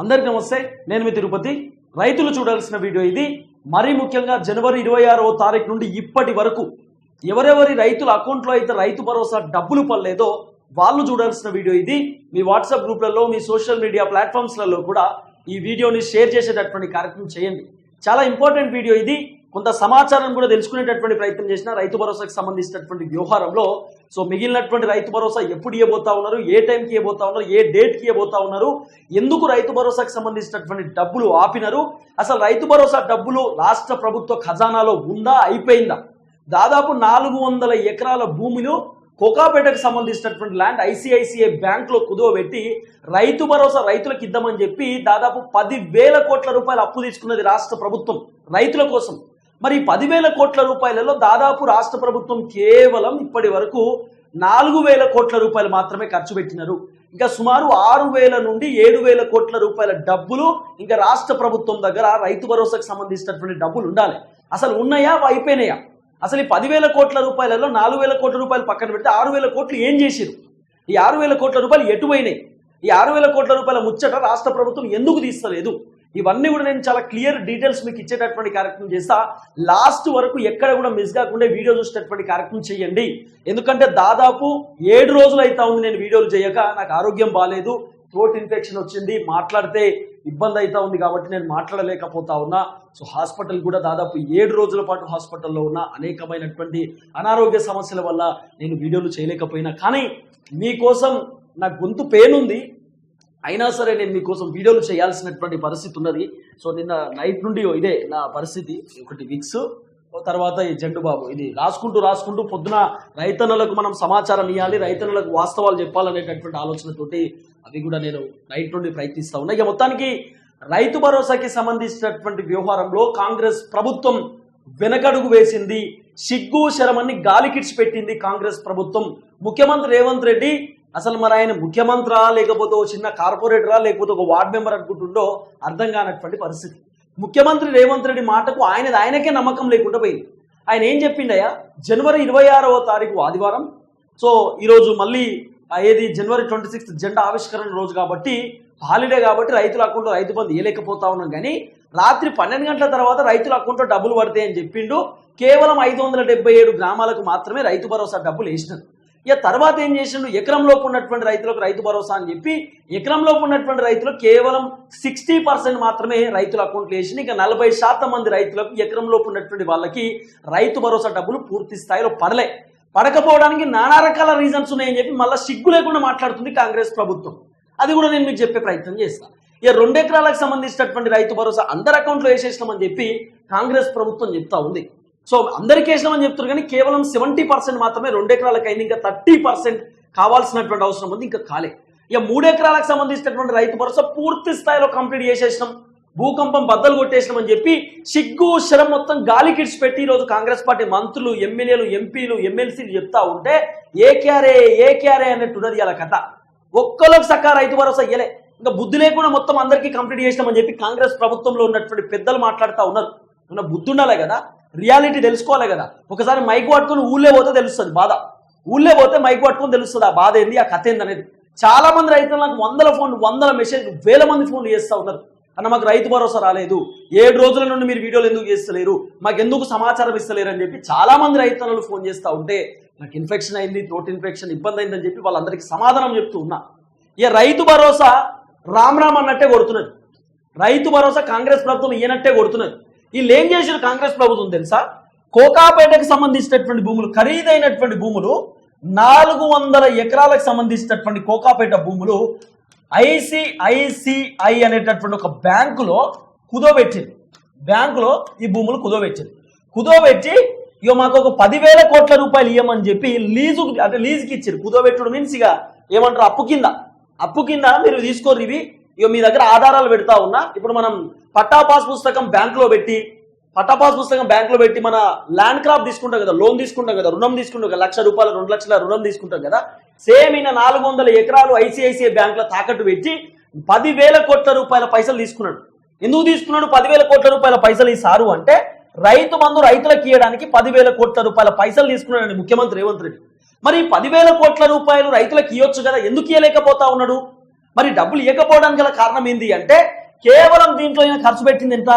అందరికీ నమస్తే నేను మీ తిరుపతి. రైతులు చూడాల్సిన వీడియో ఇది. మరీ ముఖ్యంగా జనవరి ఇరవై ఆరవ తారీఖు నుండి ఇప్పటి వరకు ఎవరెవరి రైతుల అకౌంట్లో అయితే రైతు భరోసా డబ్బులు పడలేదో వాళ్ళు చూడాల్సిన వీడియో ఇది. మీ వాట్సాప్ గ్రూప్లలో మీ సోషల్ మీడియా ప్లాట్ఫామ్స్లలో కూడా ఈ వీడియోని షేర్ చేసేటటువంటి కార్యక్రమం చేయండి. చాలా ఇంపార్టెంట్ వీడియో ఇది. కొంత సమాచారం కూడా తెలుసుకునేటటువంటి ప్రయత్నం చేసిన రైతు భరోసాకు సంబంధించినటువంటి వ్యవహారంలో సో మిగిలినటువంటి రైతు భరోసా ఎప్పుడు ఇవ్వబోతా ఉన్నారు ఏ టైంకి ఇవ్వబోతా ఉన్నారు ఏ డేట్కి ఇవ్వబోతా ఉన్నారు ఎందుకు రైతు భరోసాకు సంబంధించినటువంటి డబ్బులు ఆపినారు అసలు రైతు భరోసా డబ్బులు రాష్ట్ర ప్రభుత్వ ఖజానాలో ఉందా అయిపోయిందా? దాదాపు నాలుగు వందల ఎకరాల భూమిలో కోకాపేటకు సంబంధించినటువంటి ల్యాండ్ ఐసిఐసిఐ బ్యాంకులో కుదువబెట్టి రైతు భరోసా రైతులకు ఇద్దామని చెప్పి దాదాపు పది వేల కోట్ల రూపాయలు అప్పు తీసుకున్నది రాష్ట్ర ప్రభుత్వం రైతుల కోసం. మరి పదివేల కోట్ల రూపాయలలో దాదాపు రాష్ట్ర ప్రభుత్వం కేవలం ఇప్పటి వరకు నాలుగు వేల కోట్ల రూపాయలు మాత్రమే ఖర్చు పెట్టినారు. ఇంకా సుమారు ఆరు వేల నుండి ఏడు వేల కోట్ల రూపాయల డబ్బులు ఇంకా రాష్ట్ర ప్రభుత్వం దగ్గర రైతు భరోసాకు సంబంధించినటువంటి డబ్బులు ఉండాలి. అసలు ఉన్నాయా? అవి అయిపోయినాయా? అసలు ఈ పదివేల కోట్ల రూపాయలలో నాలుగు వేల కోట్ల రూపాయలు పక్కన పెడితే ఆరు వేల కోట్లు ఏం చేసిరు ఈ ఆరు వేల కోట్ల రూపాయలు ఎటువైనాయి? ఈ ఆరు వేల కోట్ల రూపాయల ముచ్చట రాష్ట్ర ప్రభుత్వం ఎందుకు తీస్తలేదు? ఇవన్నీ కూడా నేను చాలా క్లియర్ డీటెయిల్స్ మీకు ఇచ్చేటటువంటి కార్యక్రమం చేస్తా. లాస్ట్ వరకు ఎక్కడ కూడా మిస్ కాకుండా వీడియో చూసేటటువంటి కార్యక్రమం చేయండి. ఎందుకంటే దాదాపు ఏడు రోజులు అయితే ఉంది నేను వీడియోలు చేయక. నాకు ఆరోగ్యం బాగాలేదు థ్రోట్ ఇన్ఫెక్షన్ వచ్చింది. మాట్లాడితే ఇబ్బంది అవుతా ఉంది కాబట్టి నేను మాట్లాడలేకపోతా ఉన్నా. సో హాస్పిటల్ కూడా దాదాపు ఏడు రోజుల పాటు హాస్పిటల్లో ఉన్న. అనేకమైనటువంటి అనారోగ్య సమస్యల వల్ల నేను వీడియోలు చేయలేకపోయినా. కానీ మీకోసం నా గొంతు పెయిన్ ఉంది అయినా సరే నేను మీకోసం వీడియోలు చేయాల్సినటువంటి పరిస్థితి ఉన్నది. సో నిన్న నైట్ నుండి ఇదే నా పరిస్థితి. ఒకటి విక్స్ తర్వాత ఈ జండు బాబు. ఇది రాసుకుంటూ రాసుకుంటూ పొద్దున రైతన్నలకు మనం సమాచారం ఇవ్వాలి రైతన్నలకు వాస్తవాలు చెప్పాలనేటటువంటి ఆలోచనతోటి అవి కూడా నేను నైట్ నుండి ప్రయత్నిస్తా ఉన్నా. ఇక మొత్తానికి రైతు భరోసాకి సంబంధించినటువంటి వ్యవహారంలో కాంగ్రెస్ ప్రభుత్వం వెనకడుగు వేసింది. సిగ్గు శరమని గాలికిడ్చి పెట్టింది కాంగ్రెస్ ప్రభుత్వం. ముఖ్యమంత్రి రేవంత్ రెడ్డి అసలు మరి ఆయన ముఖ్యమంత్రా లేకపోతే చిన్న కార్పొరేటరా లేకపోతే ఒక వార్డ్ మెంబర్ అనుకుంటుండో అర్థం కానటువంటి పరిస్థితి. ముఖ్యమంత్రి రేవంత్ రెడ్డి మాటకు ఆయనది ఆయనకే నమ్మకం లేకుండా పోయింది. ఆయన ఏం చెప్పిండయ్యా? జనవరి ఇరవై ఆరవ తారీఖు ఆదివారం. సో ఈరోజు మళ్ళీ ఏది? జనవరి ట్వంటీ సిక్స్త్ జెండా ఆవిష్కరణ రోజు కాబట్టి హాలిడే కాబట్టి రైతుల అకౌంట్లో రైతు బంధు వేయలేకపోతా ఉన్నాం. కానీ రాత్రి పన్నెండు గంటల తర్వాత రైతుల అకౌంట్లో డబ్బులు పడతాయని చెప్పిండు. కేవలం ఐదు వందల ఏడు గ్రామాలకు మాత్రమే రైతు భరోసా డబ్బులు వేసినారు. ఇక తర్వాత ఏం చేసిండు? ఎకరంలోపు ఉన్నటువంటి రైతులకు రైతు భరోసా అని చెప్పి ఎకరంలోపు ఉన్నటువంటి రైతులు కేవలం సిక్స్టీ పర్సెంట్ మాత్రమే రైతుల అకౌంట్లు వేసి ఇక నలభై శాతం మంది రైతులకు ఎకరంలోపు ఉన్నటువంటి వాళ్ళకి రైతు భరోసా డబ్బులు పూర్తి స్థాయిలో పడలే. పడకపోవడానికి నానా రకాల రీజన్స్ ఉన్నాయని చెప్పి మళ్ళీ సిగ్గు లేకుండా మాట్లాడుతుంది కాంగ్రెస్ ప్రభుత్వం. అది కూడా నేను మీకు చెప్పే ప్రయత్నం చేస్తాను ఇక రెండు ఎకరాలకు సంబంధించినటువంటి రైతు భరోసా అందరి అకౌంట్లో వేసేసినామని చెప్పి కాంగ్రెస్ ప్రభుత్వం చెప్తా ఉంది. సో అందరికీ వేసినామని చెప్తున్నారు? కానీ కేవలం సెవెంటీ పర్సెంట్ మాత్రమే రెండు ఎకరాలకు అయింది ఇంకా థర్టీ పర్సెంట్ కావాల్సినటువంటి అవసరం ఉంది ఇంకా కాలే. ఇక మూడు ఎకరాలకు సంబంధించినటువంటి రైతు భరోసా పూర్తి స్థాయిలో కంప్లీట్ చేసేసినాం. భూకంపం బద్దలు కొట్టేసినామని చెప్పి సిగ్గు శరం మొత్తం గాలి కిడ్స్ పెట్టి ఈరోజు కాంగ్రెస్ పార్టీ మంత్రులు ఎమ్మెల్యేలు ఎంపీలు ఎమ్మెల్సీలు చెప్తా ఉంటే ఏ క్యారే ఏ క్యారే అన్నట్టున్నది ఇలా కథ. ఒక్కలోకి సక్కా రైతు భరోసా ఇయ్యలే. ఇంకా బుద్ధి లేకుండా మొత్తం అందరికీ కంప్లీట్ చేసినామని చెప్పి కాంగ్రెస్ ప్రభుత్వంలో ఉన్నటువంటి పెద్దలు మాట్లాడుతూ ఉన్నారు. ఉన్న బుద్ధి ఉండాలి కదా? రియాలిటీ తెలుసుకోవాలి కదా. ఒకసారి మైక్ పట్టుకుని ఊళ్ళో పోతే తెలుస్తుంది బాధ. ఊళ్ళో పోతే మైక్ పట్టుకుని తెలుస్తుంది ఆ బాధ ఏంది ఆ కథ ఏంది అనేది. చాలా మంది రైతులు నాకు వందల ఫోన్లు వందల మెసేజ్ వేల మంది ఫోన్లు చేస్తూ ఉన్నారు. అన్న మాకు రైతు భరోసా రాలేదు. ఏడు రోజుల నుండి మీరు వీడియోలు ఎందుకు చేస్తలేరు? మాకు ఎందుకు సమాచారం ఇస్తలేరు అని చెప్పి చాలా మంది రైతులు ఫోన్ చేస్తూ ఉంటే నాకు ఇన్ఫెక్షన్ అయింది థ్రోట్ ఇన్ఫెక్షన్ ఇబ్బంది అయిందని చెప్పి వాళ్ళందరికీ సమాధానం చెప్తూ ఉన్నా. ఇక రైతు భరోసా రామ్ రామ్ అన్నట్టే కొడుతున్నది. రైతు భరోసా కాంగ్రెస్ ప్రభుత్వం ఈయనట్టే కొడుతున్నది. వీళ్ళు ఏం చేసిన కాంగ్రెస్ ప్రభుత్వం తెలుసా? కోకాపేటకు సంబంధించినటువంటి భూములు ఖరీదైనటువంటి భూములు నాలుగు వందల ఎకరాలకు సంబంధించినటువంటి కోకాపేట భూములు ఐసిఐసిఐ అనేటటువంటి ఒక బ్యాంకులో కుదోబెట్టింది. బ్యాంకులో ఈ భూములు కుదోబెట్టింది. కుదోబెట్టి ఇక మాకు ఒక పదివేల కోట్ల రూపాయలు ఇవ్వమని చెప్పి లీజు అంటే లీజుకి ఇచ్చారు కుదోబెట్టుడు మీన్స్ ఇక ఏమంటారు? అప్పు కింద. అప్పు కింద మీరు తీసుకోరు ఇవి. ఇక మీ దగ్గర ఆధారాలు పెడతా ఉన్నా ఇప్పుడు మనం పట్టా పాస్ పుస్తకం బ్యాంకులో పెట్టి పట్టా పాస్ పుస్తకం బ్యాంకులో పెట్టి మన ల్యాండ్ క్రాప్ తీసుకుంటాం కదా లోన్ తీసుకుంటాం కదా రుణం తీసుకుంటాం కదా లక్ష రూపాయలు రెండు లక్షల రుణం తీసుకుంటాం కదా సేమ్ ఈయన నాలుగు వందల ఎకరాలు ఐసిఐసిఐ బ్యాంకులో తాకట్టు పెట్టి పదివేల కోట్ల రూపాయల పైసలు తీసుకున్నాడు. ఎందుకు తీసుకున్నాడు? పదివేల కోట్ల రూపాయల పైసలు ఇస్తారు అంటే రైతు మందు రైతులకు ఇవ్వడానికి పదివేల కోట్ల రూపాయల పైసలు తీసుకున్నాడు ముఖ్యమంత్రి రేవంత్ రెడ్డి. మరి పదివేల కోట్ల రూపాయలు రైతులకు ఇవ్వచ్చు కదా ఎందుకు ఇవ్వలేకపోతా ఉన్నాడు? మరి డబ్బులు ఇవ్వకపోవడానికి గల కారణం ఏంటి అంటే కేవలం దీంట్లో అయినా ఖర్చు పెట్టింది ఎంత?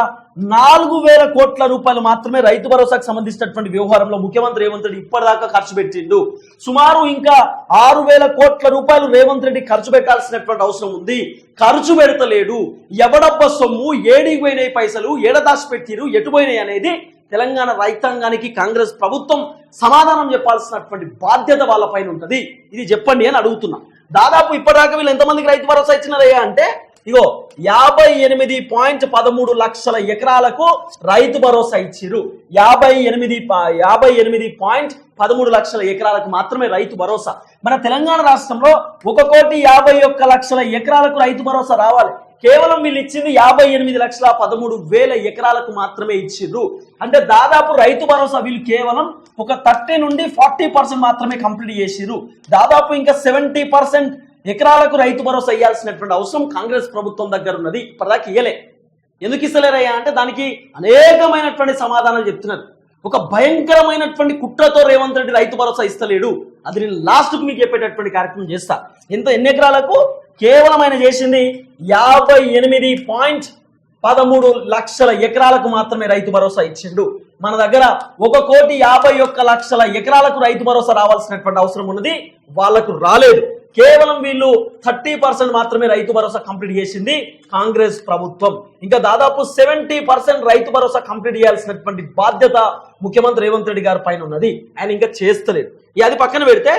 నాలుగు వేల కోట్ల రూపాయలు మాత్రమే రైతు భరోసాకు సంబంధించినటువంటి వ్యవహారంలో ముఖ్యమంత్రి రేవంత్ రెడ్డి ఇప్పటిదాకా ఖర్చు పెట్టిండు. సుమారు ఇంకా ఆరు వేల కోట్ల రూపాయలు రేవంత్ రెడ్డి ఖర్చు పెట్టాల్సినటువంటి అవసరం ఉంది. ఖర్చు పెడతలేడు. ఎవడబ్బ సొమ్ము? ఏడికి పోయినాయి పైసలు? ఏడ దాచి పెట్టిరు ఎటుపోయినాయి అనేది తెలంగాణ రైతాంగానికి కాంగ్రెస్ ప్రభుత్వం సమాధానం చెప్పాల్సినటువంటి బాధ్యత వాళ్ళ పైన ఉంటుంది. ఇది చెప్పండి అని అడుగుతున్నా. దాదాపు ఇప్పటిదాకా వీళ్ళు ఎంతమందికి రైతు భరోసా ఇచ్చినారయ్యా అంటే ఇగో యాభై ఎనిమిది పాయింట్ పదమూడు లక్షల ఎకరాలకు రైతు భరోసా ఇచ్చిరు యాభై ఎనిమిది యాభై ఎనిమిది పాయింట్ పదమూడు లక్షల ఎకరాలకు మాత్రమే రైతు భరోసా. మన తెలంగాణ రాష్ట్రంలో ఒక కోటి యాభై ఒక్క లక్షల ఎకరాలకు రైతు భరోసా రావాలి. కేవలం వీళ్ళు ఇచ్చింది యాభై ఎనిమిది లక్షల పదమూడు వేల ఎకరాలకు మాత్రమే ఇచ్చిర్రు అంటే దాదాపు రైతు భరోసా వీళ్ళు కేవలం ఒక థర్టీ నుండి ఫార్టీ పర్సెంట్ మాత్రమే కంప్లీట్ చేసిర్రు దాదాపు ఇంకా సెవెంటీ పర్సెంట్ ఎకరాలకు రైతు భరోసా ఇవ్వాల్సినటువంటి అవసరం కాంగ్రెస్ ప్రభుత్వం దగ్గర ఉన్నది. ఇప్పటిదాకా ఇయ్యలే. ఎందుకు ఇస్తలేరయ్యా? అంటే దానికి అనేకమైనటువంటి సమాధానాలు చెప్తున్నారు. ఒక భయంకరమైనటువంటి కుట్రతో రేవంత్ రెడ్డి రైతు భరోసా ఇస్తలేడు. అది నేను లాస్ట్కు మీకు చెప్పేటటువంటి కార్యక్రమం చేస్తా. ఎంత ఎన్ని ఎకరాలకు? కేవలం ఆయన చేసింది యాభై ఎనిమిది పాయింట్ పదమూడు లక్షల ఎకరాలకు మాత్రమే రైతు భరోసా ఇచ్చిండు. మన దగ్గర ఒక కోటి యాభై ఒక్క లక్షల ఎకరాలకు రైతు భరోసా రావాల్సినటువంటి అవసరం ఉన్నది. వాళ్ళకు రాలేదు. కేవలం వీళ్ళు థర్టీ పర్సెంట్ మాత్రమే రైతు భరోసా కంప్లీట్ చేసింది కాంగ్రెస్ ప్రభుత్వం. ఇంకా దాదాపు seventy percent Rythu Bharosa complete చేయాల్సినటువంటి బాధ్యత ముఖ్యమంత్రి రేవంత్ రెడ్డి గారి పైన ఉన్నది. ఆయన ఇంకా చేస్తలేదు. అది పక్కన పెడితే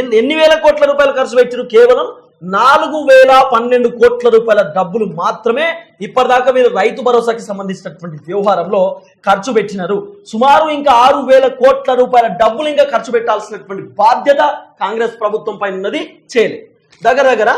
ఎన్ని ఎన్ని వేల కోట్ల రూపాయలు ఖర్చు పెట్టారు కేవలం నాలుగు వేల పన్నెండు కోట్ల రూపాయల డబ్బులు మాత్రమే ఇప్పటిదాకా మీరు రైతు భరోసాకి సంబంధించినటువంటి వ్యవహారంలో ఖర్చు పెట్టినారు. సుమారు ఇంకా ఆరు వేల కోట్ల రూపాయల డబ్బులు ఇంకా ఖర్చు పెట్టాల్సినటువంటి బాధ్యత కాంగ్రెస్ ప్రభుత్వం పైన ఉన్నది. చేయలేదు దగ్గర దగ్గర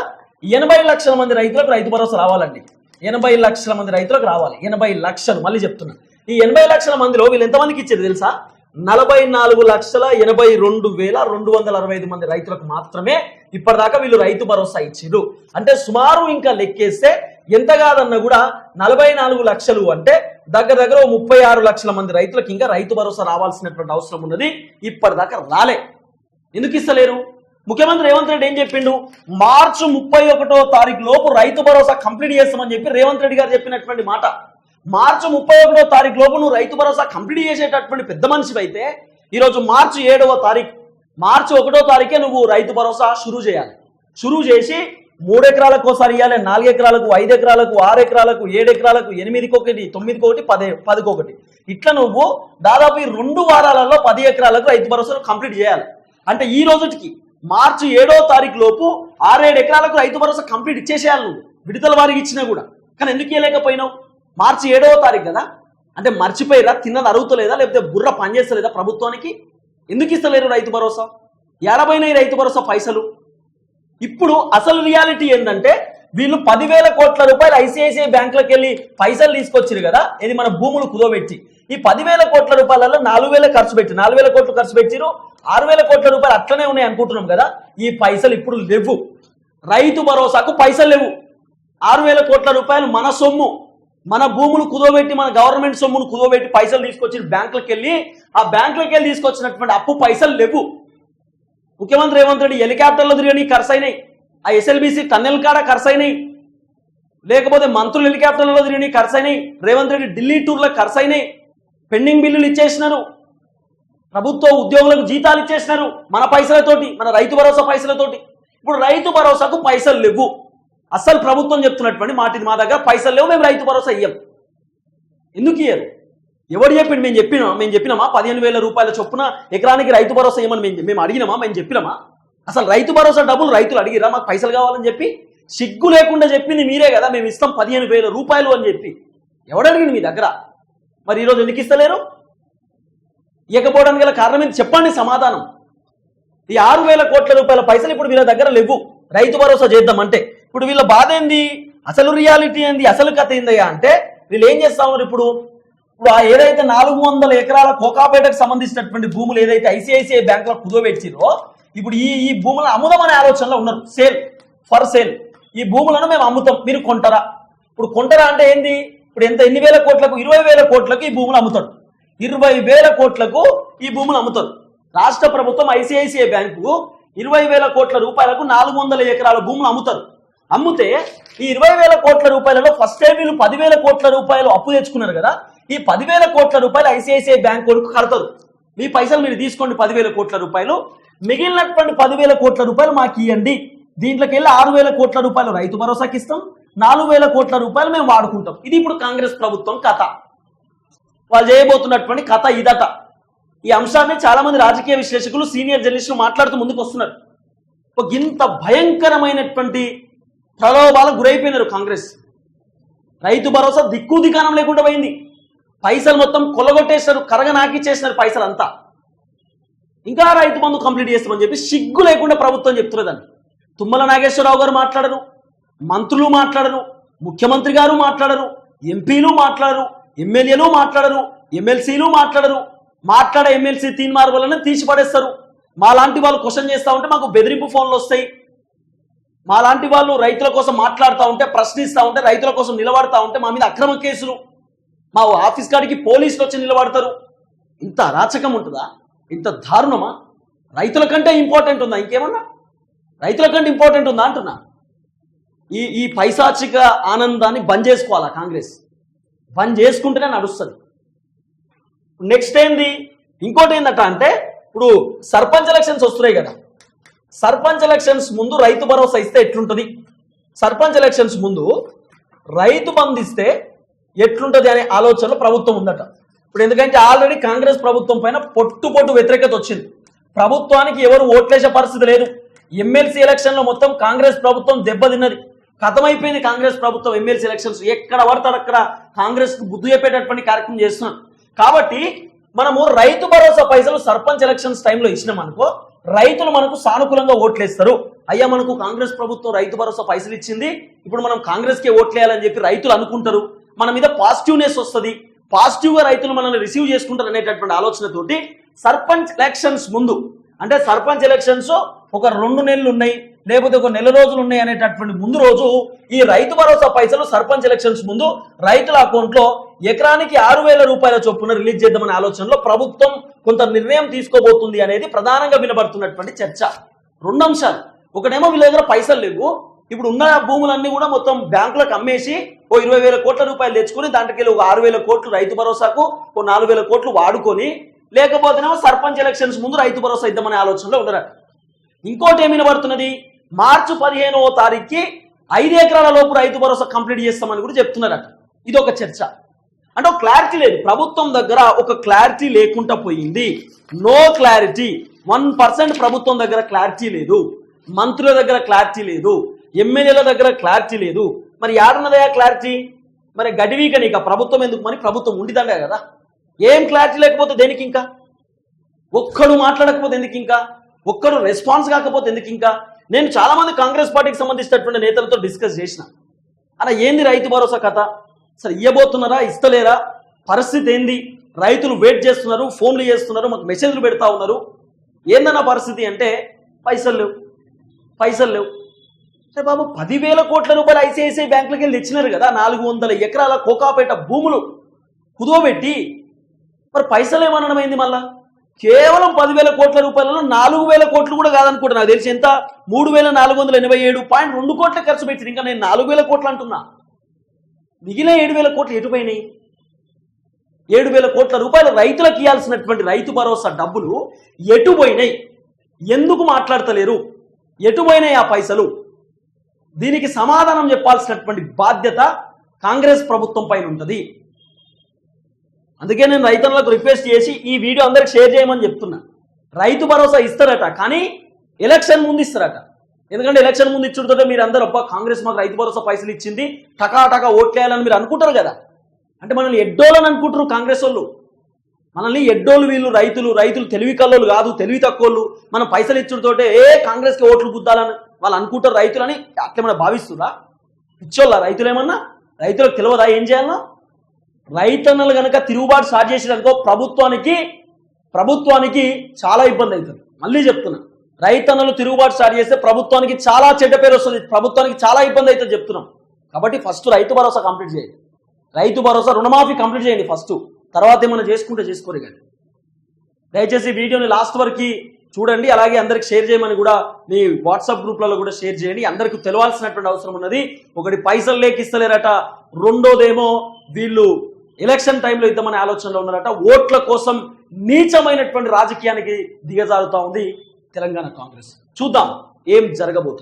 ఎనభై లక్షల మంది రైతులకు రైతు భరోసా రావాలండి. ఎనభై లక్షల మంది రైతులకు రావాలి. ఎనభై లక్షలు మళ్ళీ చెప్తున్నా. ఈ ఎనభై లక్షల మందిలో వీళ్ళు ఎంతమందికి ఇచ్చారు తెలుసా? నలభై నాలుగు లక్షల ఎనభై రెండు వేల రెండు వందల అరవై ఐదు మంది రైతులకు మాత్రమే ఇప్పటిదాకా వీళ్ళు రైతు భరోసా ఇచ్చిండ్రు. అంటే సుమారు ఇంకా లెక్కేస్తే ఎంత కాదన్నా కూడా నలభై నాలుగు లక్షలు అంటే దగ్గర దగ్గర ముప్పై ఆరు లక్షల మంది రైతులకు ఇంకా రైతు భరోసా రావాల్సినటువంటి అవసరం ఉన్నది. ఇప్పటిదాకా రాలే. ఎందుకు ఇస్తలేరు? ముఖ్యమంత్రి రేవంత్ రెడ్డి ఏం చెప్పిండు? మార్చి ముప్పై ఒకటో తారీఖు లోపు రైతు భరోసా కంప్లీట్ చేస్తామని చెప్పి రేవంత్ రెడ్డి గారు చెప్పినటువంటి మాట. మార్చి ముప్పై ఒకటో తారీఖు లోపు నువ్వు రైతు భరోసా కంప్లీట్ చేసేటటువంటి పెద్ద మనిషి అయితే ఈరోజు మార్చి ఏడవ తారీఖు మార్చి ఒకటో తారీఖే నువ్వు రైతు భరోసా షురూ చేయాలి. షురూ చేసి మూడు ఎకరాలకు ఒకసారి ఇవ్వాలి నాలుగు ఎకరాలకు ఐదు ఎకరాలకు ఆరు ఎకరాలకు ఏడు ఎకరాలకు ఎనిమిదికి ఒకటి తొమ్మిదికి ఒకటి పది పదికొకటి ఇట్లా నువ్వు దాదాపు ఈ రెండు వారాలలో పది ఎకరాలకు రైతు భరోసా కంప్లీట్ చేయాలి. అంటే ఈ రోజుకి మార్చి ఏడో తారీఖు లోపు ఆరేడు ఎకరాలకు రైతు భరోసా కంప్లీట్ ఇచ్చేసేయాలి నువ్వు. విడుదల వారికి ఇచ్చినా కూడా. కానీ ఎందుకు ఇవ్వలేకపోయినావు మార్చి ఏడవ తారీఖు కదా? అంటే మర్చిపోయిరా తిన్నది అరుగుతలేదా లేకపోతే బుర్ర పనిచేస్తలేదా ప్రభుత్వానికి? ఎందుకు ఇస్తలేరు రైతు భరోసా? ఎడబైనాయి రైతు భరోసా పైసలు. ఇప్పుడు అసలు రియాలిటీ ఏంటంటే వీళ్ళు పదివేల కోట్ల రూపాయలు ఐసిఐసిఐ బ్యాంకులకు వెళ్ళి పైసలు తీసుకొచ్చారు కదా? ఇది మన భూములు కుదోబెట్టి. ఈ పదివేల కోట్ల రూపాయలలో నాలుగు వేల ఖర్చు పెట్టి నాలుగు వేల కోట్లు ఖర్చు పెట్టిరు ఆరు వేల కోట్ల రూపాయలు అట్లనే ఉన్నాయి అనుకుంటున్నాం కదా? ఈ పైసలు ఇప్పుడు లేవు. రైతు భరోసాకు పైసలు లేవు. ఆరు వేల కోట్ల రూపాయలు మన సొమ్ము. మన భూములు కుదోబెట్టి మన గవర్నమెంట్ సొమ్మును కుదోబెట్టి పైసలు తీసుకొచ్చి బ్యాంకులకు వెళ్ళి ఆ బ్యాంకులకు వెళ్ళి తీసుకొచ్చినటువంటి అప్పు పైసలు లేవు. ముఖ్యమంత్రి రేవంత్ రెడ్డి హెలికాప్టర్లు తిరిగి ఖర్చు అయినాయి. ఆ ఎస్ఎల్బీసీ టన్నెల్ కాడ ఖర్చు అయినాయి. లేకపోతే మంత్రులు హెలికాప్టర్లలో తిరిగి ఖర్చు అయినాయి. రేవంత్ రెడ్డి ఢిల్లీ టూర్లో ఖర్చు అయినాయి. పెండింగ్ బిల్లులు ఇచ్చేసినారు. ప్రభుత్వ ఉద్యోగులకు జీతాలు ఇచ్చేసినారు మన పైసలతోటి మన రైతు భరోసా పైసలతోటి. ఇప్పుడు రైతు భరోసాకు పైసలు లేవు. అసలు ప్రభుత్వం చెప్తున్నటువంటి మాట మా దగ్గర. పైసలు లేవు మేము రైతు భరోసా ఇయ్యం. ఎందుకు ఇయ్యరు? ఎవడు చెప్పిండు? మేము చెప్పినా మేము చెప్పినామా? పదిహేను వేల రూపాయల చొప్పున ఎకరానికి రైతు భరోసా ఇవ్వమని మేము మేము అడిగినామా? మేము చెప్పినామా? అసలు రైతు భరోసా డబ్బులు రైతులు అడిగిరా? మాకు పైసలు కావాలని చెప్పి సిగ్గు లేకుండా చెప్పింది మీరే కదా మేము ఇస్తాం పదిహేను వేల రూపాయలు అని చెప్పి. ఎవడడిగింది మీ దగ్గర? మరి ఈరోజు ఎందుకు ఇస్తలేరు? ఇవ్వకపోవడానికి గల కారణం ఏంటి? చెప్పండి సమాధానం. ఈ ఆరు వేల కోట్ల రూపాయల పైసలు ఇప్పుడు వీళ్ళ దగ్గర లేవు. రైతు భరోసా చేద్దామంటే ఇప్పుడు వీళ్ళ బాధ ఏంది? అసలు రియాలిటీ ఏంది? అసలు కథ ఏందయ్యా అంటే వీళ్ళు ఏం చేస్తా ఉన్నారు ఇప్పుడు? ఇప్పుడు ఆ ఏదైతే నాలుగు వందల ఎకరాల కోకాపేటకు సంబంధించినటువంటి భూములు ఏదైతే ఐసిఐసిఐ బ్యాంకులో కుదోబెట్టిరో ఇప్పుడు ఈ ఈ భూములను అమ్ముదామనే ఆలోచనలో ఉన్నారు. Sale for sale. ఈ భూములను మేము అమ్ముతాం. మీరు కొంటారా? ఇప్పుడు కొంటారా అంటే ఏంది? ఇప్పుడు ఎంత? ఎన్ని వేల కోట్లకు? ఇరవై వేల కోట్లకు ఈ భూములు అమ్ముతాడు ఇరవై వేల కోట్లకు ఈ భూములు అమ్ముతారు. రాష్ట్ర ప్రభుత్వం ఐసిఐసిఐ బ్యాంకు ఇరవై వేల కోట్ల రూపాయలకు నాలుగు వందల ఎకరాల భూములు అమ్ముతారు. అమ్మితే ఈ ఇరవై వేల కోట్ల రూపాయలలో ఫస్ట్ టైం వీళ్ళు పదివేల కోట్ల రూపాయలు అప్పు తెచ్చుకున్నారు కదా ఈ పదివేల కోట్ల రూపాయలు ఐసిఐసిఐ బ్యాంక్ కొడుకు కడతారు. మీ పైసలు మీరు తీసుకోండి పదివేల కోట్ల రూపాయలు. మిగిలినటువంటి పదివేల కోట్ల రూపాయలు మాకు ఇవ్వండి దీంట్లోకి వెళ్ళి ఆరు వేల కోట్ల రూపాయలు రైతు భరోసాకి ఇస్తాం. నాలుగు వేల కోట్ల రూపాయలు మేము వాడుకుంటాం. ఇది ఇప్పుడు కాంగ్రెస్ ప్రభుత్వం కథ. వాళ్ళు చేయబోతున్నటువంటి కథ ఇదట. ఈ అంశాన్ని చాలా మంది రాజకీయ విశ్లేషకులు సీనియర్ జర్నలిస్టులు మాట్లాడుతూ ముందుకు వస్తున్నారు. ఒక ఇంత భయంకరమైనటువంటి ప్రలోభాలకు గురైపోయినారు కాంగ్రెస్. రైతు భరోసా దిక్కు దికానం లేకుండా పోయింది. పైసలు మొత్తం కొల్లగొట్టేశారు కరగ నాకిచ్చేసినారు పైసలు అంతా ఇంకా రైతు బంధు కంప్లీట్ చేస్తామని చెప్పి సిగ్గు లేకుండా ప్రభుత్వం చెప్తున్నదండి తుమ్మల నాగేశ్వరరావు గారు మాట్లాడరు మంత్రులు మాట్లాడరు ముఖ్యమంత్రి గారు మాట్లాడరు ఎంపీలు మాట్లాడరు ఎమ్మెల్యేలు మాట్లాడరు ఎమ్మెల్సీలు మాట్లాడరు. మాట్లాడే ఎమ్మెల్సీ తీన్మార్ వలన తీసి పడేస్తారు మాలాంటి వాళ్ళు క్వశ్చన్ చేస్తా ఉంటే మాకు బెదిరింపు ఫోన్లు వస్తాయి. మాలాంటి వాళ్ళు రైతుల కోసం మాట్లాడుతూ ఉంటే ప్రశ్నిస్తూ ఉంటే రైతుల కోసం నిలబడతా ఉంటే మా మీద అక్రమ కేసులు. మా ఆఫీస్ కాడికి పోలీసులు వచ్చి నిలబడతారు. ఇంత అరాచకం ఉంటుందా? ఇంత దారుణమా? రైతుల కంటే ఇంపార్టెంట్ ఉందా? ఇంకేమన్నా? రైతుల కంటే ఇంపార్టెంట్ ఉందా అంటున్నా. ఈ ఈ పైశాచిక ఆనందాన్ని బంద్ చేసుకోవాలా కాంగ్రెస్? బంద్ చేసుకుంటేనే నడుస్తుంది. నెక్స్ట్ ఏంది? ఇంకోటి ఏందట అంటే ఇప్పుడు సర్పంచ్ ఎలక్షన్స్ వస్తున్నాయి కదా. సర్పంచ్ ఎలక్షన్స్ ముందు రైతు భరోసా ఇస్తే ఎట్లుంటుంది? సర్పంచ్ ఎలక్షన్స్ ముందు రైతు బంధు ఇస్తే ఎట్లుంటుంది అనే ఆలోచనలో ప్రభుత్వం ఉందట. ఇప్పుడు ఎందుకంటే ఆల్రెడీ కాంగ్రెస్ ప్రభుత్వం పైన పొట్టు పొట్టు వ్యతిరేకత వచ్చింది. ప్రభుత్వానికి ఎవరు ఓట్లేసే పరిస్థితి లేదు. ఎమ్మెల్సీ ఎలక్షన్లో మొత్తం కాంగ్రెస్ ప్రభుత్వం దెబ్బతిన్నది. కథమైపోయింది కాంగ్రెస్ ప్రభుత్వం ఎమ్మెల్సీ ఎలక్షన్స్ ఎక్కడ పడతారు అక్కడ కాంగ్రెస్ బుద్ధి చెప్పేటటువంటి కార్యక్రమం చేస్తున్నాం. కాబట్టి మనము రైతు భరోసా పైసలు సర్పంచ్ ఎలక్షన్స్ టైంలో ఇచ్చినాం అనుకో రైతులు మనకు సానుకూలంగా ఓట్లేస్తారు. అయ్యా మనకు కాంగ్రెస్ ప్రభుత్వం రైతు భరోసా పైసలు ఇచ్చింది. ఇప్పుడు మనం కాంగ్రెస్కే ఓట్లేయాలని చెప్పి రైతులు అనుకుంటారు. మన మీద పాజిటివ్నెస్ వస్తుంది. పాజిటివ్గా రైతులు మనల్ని రిసీవ్ చేసుకుంటారు అనేటటువంటి ఆలోచనతోటి సర్పంచ్ ఎలక్షన్స్ ముందు అంటే సర్పంచ్ ఎలక్షన్స్ ఒక రెండు నెలలు ఉన్నాయి. లేకపోతే ఒక నెల రోజులు ఉన్నాయి అనేటటువంటి ముందు రోజు ఈ రైతు భరోసా పైసలు సర్పంచ్ ఎలక్షన్స్ ముందు రైతుల అకౌంట్లో ఎకరానికి ఆరు వేల రూపాయల చొప్పున రిలీజ్ చేద్దామనే ఆలోచనలో ప్రభుత్వం కొంత నిర్ణయం తీసుకోబోతుంది అనేది ప్రధానంగా వినబడుతున్నటువంటి చర్చ. రెండు అంశాలు. ఒకటేమో వీళ్ళ దగ్గర పైసలు లేవు. ఇప్పుడు ఉన్న భూములన్నీ కూడా మొత్తం బ్యాంకులకు అమ్మేసి ఓ ఇరవై వేల కోట్ల రూపాయలు తెచ్చుకొని దాంట్లోకి ఒక ఆరు వేల కోట్లు రైతు భరోసాకు ఓ నాలుగు వేల కోట్లు వాడుకొని లేకపోతేనేమో సర్పంచ్ ఎలక్షన్స్ ముందు రైతు భరోసా ఇద్దామనే ఆలోచనలో ఉండరు ఇంకోటి ఏమి వినబడుతున్నది? మార్చి పదిహేనవ తారీఖుకి ఐదు ఎకరాల లోపు రైతు భరోసా కంప్లీట్ చేస్తామని కూడా చెప్తున్నారట. ఇది ఒక చర్చ. అంటే ఒక క్లారిటీ లేదు. ప్రభుత్వం దగ్గర ఒక క్లారిటీ లేకుండా పోయింది. No clarity. వన్ పర్సెంట్ ప్రభుత్వం దగ్గర క్లారిటీ లేదు. మంత్రుల దగ్గర క్లారిటీ లేదు. ఎమ్మెల్యేల దగ్గర క్లారిటీ లేదు. మరి యాడన్నదయా క్లారిటీ? మరి గడివీక నీక ప్రభుత్వం ఎందుకు? మరి ప్రభుత్వం ఉండిదండే కదా. ఏం క్లారిటీ లేకపోతే దేనికి ఇంకా ఒక్కడు మాట్లాడకపోతే ఎందుకు ఇంకా ఒక్కడు రెస్పాన్స్ కాకపోతే ఎందుకు ఇంకా నేను చాలామంది కాంగ్రెస్ పార్టీకి సంబంధించినటువంటి నేతలతో డిస్కస్ చేసిన. అలా ఏంది రైతు భరోసా కథ? సరే ఇవ్వబోతున్నారా ఇస్తలేరా? పరిస్థితి ఏంది? రైతులు వెయిట్ చేస్తున్నారు ఫోన్లు చేస్తున్నారు మాకు మెసేజ్లు పెడతా ఉన్నారు. ఏందన్న పరిస్థితి అంటే పైసలు లేవు. పైసలు లేవు. అంటే బాబు పదివేల కోట్ల రూపాయలు ఐసిఐసిఐ బ్యాంకులకి వెళ్ళి తెచ్చినారు కదా నాలుగు వందల ఎకరాల కోకాపేట భూములు కుదోబెట్టి మరి పైసలు ఏమనడమైంది మళ్ళా? కేవలం పదివేల కోట్ల రూపాయలలో నాలుగు వేల కోట్లు కూడా కాదనుకుంటా. నాకు తెలిసి ఎంత? మూడు వేల నాలుగు వందల ఎనభై ఏడు పాయింట్ రెండు కోట్ల ఖర్చు పెట్టింది. ఇంకా నేను నాలుగు వేల కోట్లు అంటున్నా. మిగిలిన ఏడు వేల కోట్లు ఎటుపోయినాయి? ఏడు వేల కోట్ల రూపాయలు రైతులకు ఇవ్వాల్సినటువంటి రైతు భరోసా డబ్బులు ఎటుపోయినాయి? ఎందుకు మాట్లాడతలేరు? ఎటు పోయినాయి ఆ పైసలు? దీనికి సమాధానం చెప్పాల్సినటువంటి బాధ్యత కాంగ్రెస్ ప్రభుత్వం పైన ఉంటుంది. అందుకే నేను రైతులకు రిక్వెస్ట్ చేసి ఈ వీడియో అందరికి షేర్ చేయమని చెప్తున్నా. రైతు భరోసా ఇస్తారట కానీ ఎలక్షన్ ముందు ఇస్తారట. ఎందుకంటే ఎలక్షన్ ముందు ఇచ్చుడుతో మీరు అందరూ అబ్బా కాంగ్రెస్ మాకు రైతు భరోసా పైసలు ఇచ్చింది టకా టకా ఓట్లేయాలని మీరు అనుకుంటారు కదా. అంటే మనల్ని ఎడ్డోళ్ళని అనుకుంటారు కాంగ్రెస్ వాళ్ళు. మనల్ని ఎడ్డోళ్ళు వీళ్ళు రైతులు రైతులు తెలివి కల్లోళ్ళు కాదు తెలివి తక్కువళ్ళు. మనం పైసలు ఇచ్చుడుతోటే ఏ కాంగ్రెస్కి ఓట్లు గుద్దాలని వాళ్ళు అనుకుంటారు రైతులని? అట్లేమన్నా భావిస్తుందా పిచ్చోళ్ళ రైతులు ఏమన్నా రైతులకు తెలియదా ఏం చేయాలన్నా? రైతన్నలు కనుక తిరుగుబాటు స్టార్ట్ చేసేదనుకో ప్రభుత్వానికి ప్రభుత్వానికి చాలా ఇబ్బంది అవుతుంది. మళ్ళీ చెప్తున్నా రైతన్నలు తిరుగుబాటు స్టార్ట్ చేస్తే ప్రభుత్వానికి చాలా చెడ్డ పేరు వస్తుంది. ప్రభుత్వానికి చాలా ఇబ్బంది అవుతుంది చెప్తున్నాం. కాబట్టి ఫస్ట్ రైతు భరోసా కంప్లీట్ చేయండి. రైతు భరోసా రుణమాఫీ కంప్లీట్ చేయండి ఫస్ట్. తర్వాత ఏమైనా చేసుకుంటే చేసుకోరు కానీ దయచేసి వీడియోని లాస్ట్ వరకు చూడండి. అలాగే అందరికి షేర్ చేయమని కూడా మీ వాట్సాప్ గ్రూప్లలో కూడా షేర్ చేయండి. అందరికి తెలవాల్సినటువంటి అవసరం ఉన్నది. ఒకటి పైసలు లేకిస్తలేరట రెండోదేమో వీళ్ళు ఎలక్షన్ టైంలో ఇద్దామనే ఆలోచనలో ఉన్నారట. ఓట్ల కోసం నీచమైనటువంటి రాజకీయానికి దిగజారుతా ఉంది తెలంగాణ కాంగ్రెస్. చూద్దాం ఏం జరగబోతుంది.